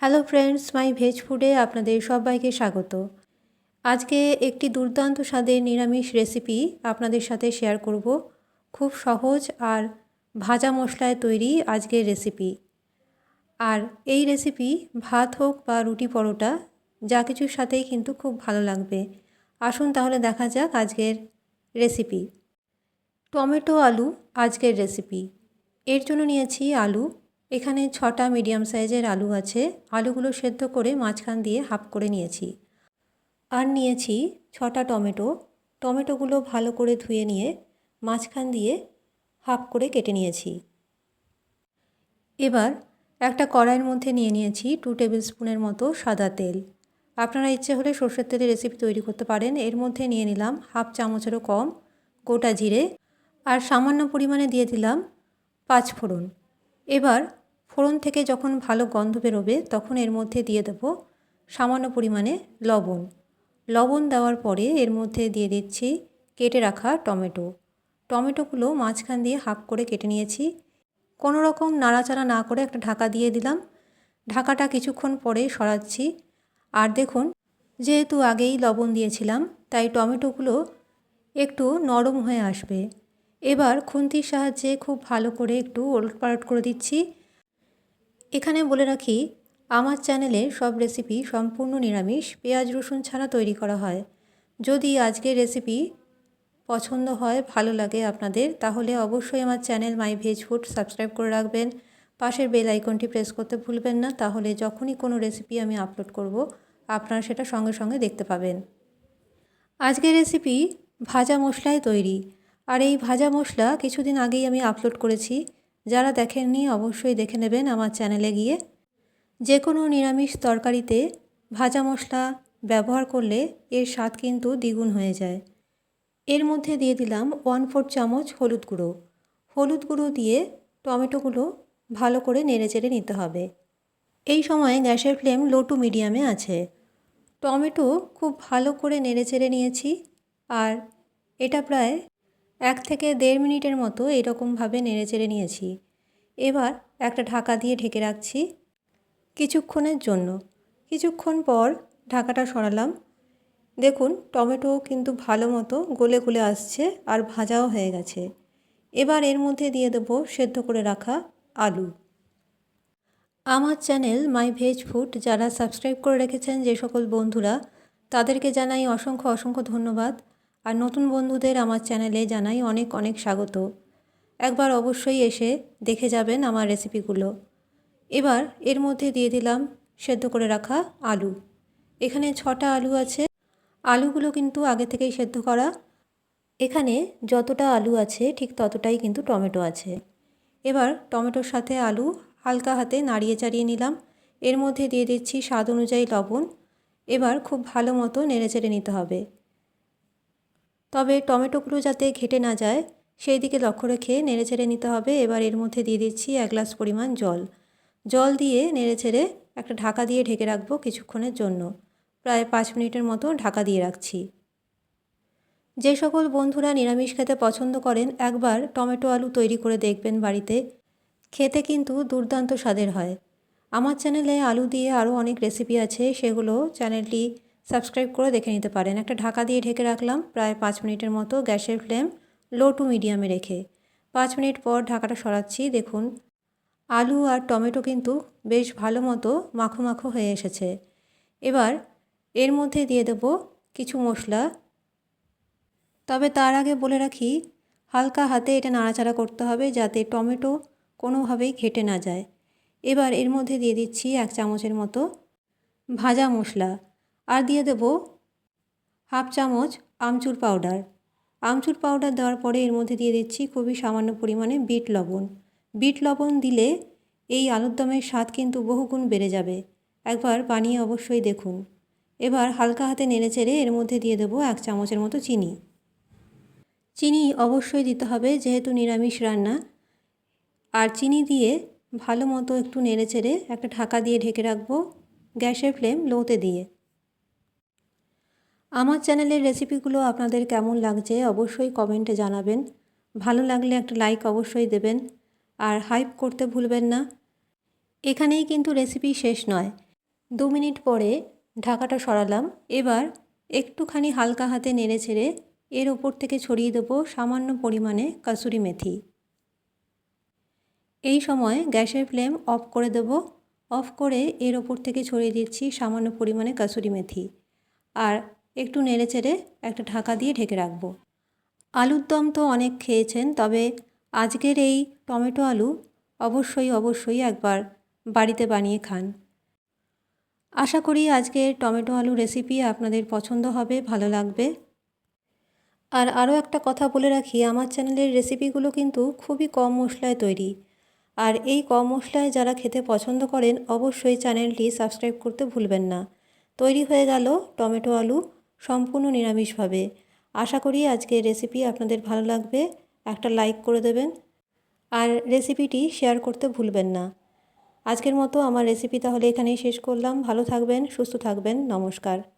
Hello friends মাই veg ফুডে আপনাদের সবাইকে স্বাগত। আজকে একটি দুর্দান্ত স্বাদের নিরামিষ রেসিপি আপনাদের সাথে শেয়ার করব। খুব সহজ আর ভাজা মশলায় তৈরি আজকের রেসিপি আর এই রেসিপি ভাত হোক বা রুটি পরোটা, যা কিছুর সাথেই কিন্তু খুব ভালো লাগবে। আসুন তাহলে দেখা যাক আজকের রেসিপি টমেটো আলু আজকের রেসিপি এর জন্য নিয়েছি আলু। এখানে ছটা মিডিয়াম সাইজের আলু আছে। আলুগুলো সেদ্ধ করে মাঝখান দিয়ে হাফ করে নিয়েছি। আর নিয়েছি ছটা টমেটো। টমেটোগুলো ভালো করে ধুয়ে নিয়ে মাঝখান দিয়ে হাফ করে কেটে নিয়েছি। এবার একটা কড়াইয়ের মধ্যে নিয়ে নিয়েছি টু টেবিল স্পুনের মতো সাদা তেল। আপনারা ইচ্ছে হলে সর্ষের তেলের রেসিপি তৈরি করতে পারেন। এর মধ্যে নিয়ে নিলাম হাফ চামচেরও কম গোটা জিরে। আর সামান্য পরিমাণে দিয়ে দিলাম পাঁচ ফোড়ন। এবার ফোড়ন থেকে যখন ভালো গন্ধ বেরোবে, তখন এর মধ্যে দিয়ে দেব সামান্য পরিমাণে লবণ। লবণ দেওয়ার পরে এর মধ্যে দিয়ে দিচ্ছি কেটে রাখা টমেটো। টমেটোগুলো মাঝখান দিয়ে হাফ করে কেটে নিয়েছি। কোনো রকম নাড়াচাড়া না করে একটা ঢাকা দিয়ে দিলাম। ঢাকাটা কিছুক্ষণ পরে সরাচ্ছি। আর দেখুন, যেহেতু আগেই লবণ দিয়েছিলাম, তাই টমেটোগুলো একটু নরম হয়ে আসবে। এবার খুন্তির সাহায্যে খুব ভালো করে একটু ওলটপালট করে দিচ্ছি। এখানে বলে রাখি, আমার চ্যানেলে সব রেসিপি সম্পূর্ণ নিরামিষ, পেঁয়াজ, রসুন ছাড়া তৈরি করা হয়। যদি আজকের রেসিপি পছন্দ হয়, ভালো লাগে আপনাদের, তাহলে অবশ্যই আমার channel my veg food subscribe করে রাখবেন। পাশের বেল আইকনটি প্রেস করতে ভুলবেন না, তাহলে যখনই কোনো রেসিপি আমি আপলোড করব, আপনারা সেটা সঙ্গে সঙ্গে দেখতে পাবেন। আজকের রেসিপি ভাজা মশলায় তৈরি। আর এই ভাজা মশলা কিছুদিন আগেই আমি আপলোড করেছি। যারা দেখেননি অবশ্যই দেখে নেবেন আমার চ্যানেলে গিয়ে। যে কোনো নিরামিষ তরকারিতে ভাজা মশলা ব্যবহার করলে এর স্বাদ কিন্তু দ্বিগুণ হয়ে যায়। এর মধ্যে দিয়ে দিলাম ওয়ান ফোর চামচ হলুদ গুঁড়ো। হলুদ গুঁড়ো দিয়ে টমেটোগুলো ভালো করে নেড়ে চেড়ে নিতে হবে। এই সময় গ্যাসের ফ্লেম লো টু মিডিয়ামে আছে। টমেটো খুব ভালো করে নেড়ে চেড়ে নিয়েছি আর এটা প্রায় এক থেকে দেড় মিনিটের মতো এরকমভাবে নেড়ে চেড়ে নিয়েছি। এবার একটা ঢাকা দিয়ে ঢেকে রাখছি কিছুক্ষণের জন্য। কিছুক্ষণ পর ঢাকাটা সরালাম। দেখুন, টমেটো কিন্তু ভালো মতো গলে গলে আসছে আর ভাজাও হয়ে গেছে। এবার এর মধ্যে দিয়ে দেবো সেদ্ধ করে রাখা আলু। আমার চ্যানেল মাই ভেজ ফুড যারা সাবস্ক্রাইব করে রেখেছেন যে সকল বন্ধুরা, তাদেরকে জানাই অসংখ্য অসংখ্য ধন্যবাদ। আর নতুন বন্ধুদের আমার চ্যানেলে জানাই অনেক অনেক স্বাগত। একবার অবশ্যই এসে দেখে যাবেন আমার রেসিপিগুলো। এবার এর মধ্যে দিয়ে দিলাম সেদ্ধ করে রাখা আলু। এখানে ছটা আলু আছে। আলুগুলো কিন্তু আগে থেকেই সেদ্ধ করা। এখানে যতটা আলু আছে, ঠিক ততটাই কিন্তু টমেটো আছে। এবার টমেটোর সাথে আলু হালকা হাতে নাড়িয়ে চাড়িয়ে নিলাম। এর মধ্যে দিয়ে দিচ্ছি স্বাদ অনুযায়ী লবণ। এবার খুব ভালো মতো নেড়ে চেড়ে নিতে হবে। তবে টমেটোগুলো যাতে ঘেটে না যায় সেই দিকে লক্ষ্য রেখে নেড়ে ছেড়ে নিতে হবে। এবার এর মধ্যে দিয়ে দিচ্ছি এক গ্লাস পরিমাণ জল। জল দিয়ে নেড়ে ছেড়ে একটা ঢাকা দিয়ে ঢেকে রাখব কিছুক্ষণের জন্য। প্রায় পাঁচ মিনিটের মতো ঢাকা দিয়ে রাখছি। যে সকল বন্ধুরা নিরামিষ খেতে পছন্দ করেন, একবার টমেটো আলু তৈরি করে দেখবেন বাড়িতে। খেতে কিন্তু দুর্দান্ত স্বাদের হয়। আমার চ্যানেলে আলু দিয়ে আরও অনেক রেসিপি আছে, সেগুলো চ্যানেলটি সাবস্ক্রাইব করে দেখে নিতে পারেন। একটা ঢাকা দিয়ে ঢেকে রাখলাম, প্রায় পাঁচ মিনিটের মতো গ্যাসের ফ্লেম লো টু মিডিয়ামে রেখে পাঁচ মিনিট পর ঢাকাটা সরাচ্ছি, দেখুন। আলু আর টমেটো কিন্তু বেশ ভালো মতো মাখো মাখো হয়ে এসেছে। এবার এর মধ্যে দিয়ে দেব কিছু মশলা। তবে তার আগে বলে রাখি, হালকা হাতে এটা নাড়াচাড়া করতে হবে যাতে টমেটো কোনোভাবেই ঘেটে না যায়। এবার এর মধ্যে দিয়ে দিচ্ছি এক চামচের মতো ভাজা মশলা। আর দিয়ে দেব হাফ চামচ আমচুর পাউডার। আমচুর পাউডার দেওয়ার পরে এর মধ্যে দিয়ে দিচ্ছি খুবই সামান্য পরিমাণে বিট লবণ। বিট লবণ দিলে এই আলুর দমের স্বাদ কিন্তু বহুগুণ বেড়ে যাবে। একবার বানিয়ে অবশ্যই দেখুন। এবার হালকা হাতে নেড়ে চেড়ে এর মধ্যে দিয়ে দেবো এক চামচের মতো চিনি। চিনি অবশ্যই দিতে হবে, যেহেতু নিরামিষ রান্না। আর চিনি দিয়ে ভালো মতো একটু নেড়ে চেড়ে একটা ঢাকা দিয়ে ঢেকে রাখব গ্যাসের ফ্লেম লোতে দিয়ে। আমার চ্যানেলের রেসিপিগুলো আপনাদের কেমন লাগছে অবশ্যই কমেন্টে জানাবেন। ভালো লাগলে একটা লাইক অবশ্যই দেবেন। আর হাইপ করতে ভুলবেন না। এখানেই কিন্তু রেসিপি শেষ নয়। দু মিনিট পরে ঢাকাটা সরালাম। এবার একটুখানি হালকা হাতে নেড়ে ছেড়ে এর ওপর থেকে ছড়িয়ে দেবো সামান্য পরিমাণে কাসুরি মেথি। এই সময় গ্যাসের ফ্লেম অফ করে দেব। অফ করে এর ওপর থেকে ছড়িয়ে দিচ্ছি সামান্য পরিমাণে কাসুরি মেথি। আর একটু নেড়ে চেড়ে একটা ঢাকা দিয়ে ঢেকে রাখব। আলুর দম তো অনেক খেয়েছেন, তবে আজকের এই টমেটো আলু অবশ্যই অবশ্যই একবার বাড়িতে বানিয়ে খান। আশা করি আজকের টমেটো আলু রেসিপি আপনাদের পছন্দ হবে, ভালো লাগবে। আর আরও একটা কথা বলে রাখি, আমার চ্যানেলের রেসিপিগুলো কিন্তু খুবই কম মশলায় তৈরি। আর এই কম মশলায় যারা খেতে পছন্দ করেন, অবশ্যই চ্যানেলটি সাবস্ক্রাইব করতে ভুলবেন না। তৈরি হয়ে গেল টমেটো আলু সম্পূর্ণ নিরামিষভাবে আশা করি আজকের রেসিপি আপনাদের ভালো লাগবে। একটা লাইক করে দেবেন। আর রেসিপিটি শেয়ার করতে ভুলবেন না। আজকের মতো আমার রেসিপি তাহলে এখানেই শেষ করলাম। ভালো থাকবেন, সুস্থ থাকবেন। নমস্কার।